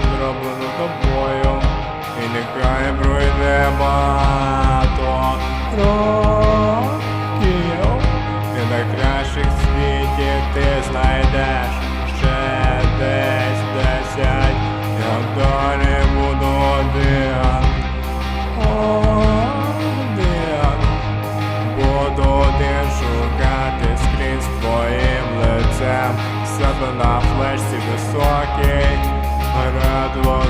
зроблено тобою, і нехай пройде багато років, і на кращих світі ти знайдеш ще десь десять, я далі буду один. Один буду один шукати скрізь твоїм лицем. Себе на флешці високий the world.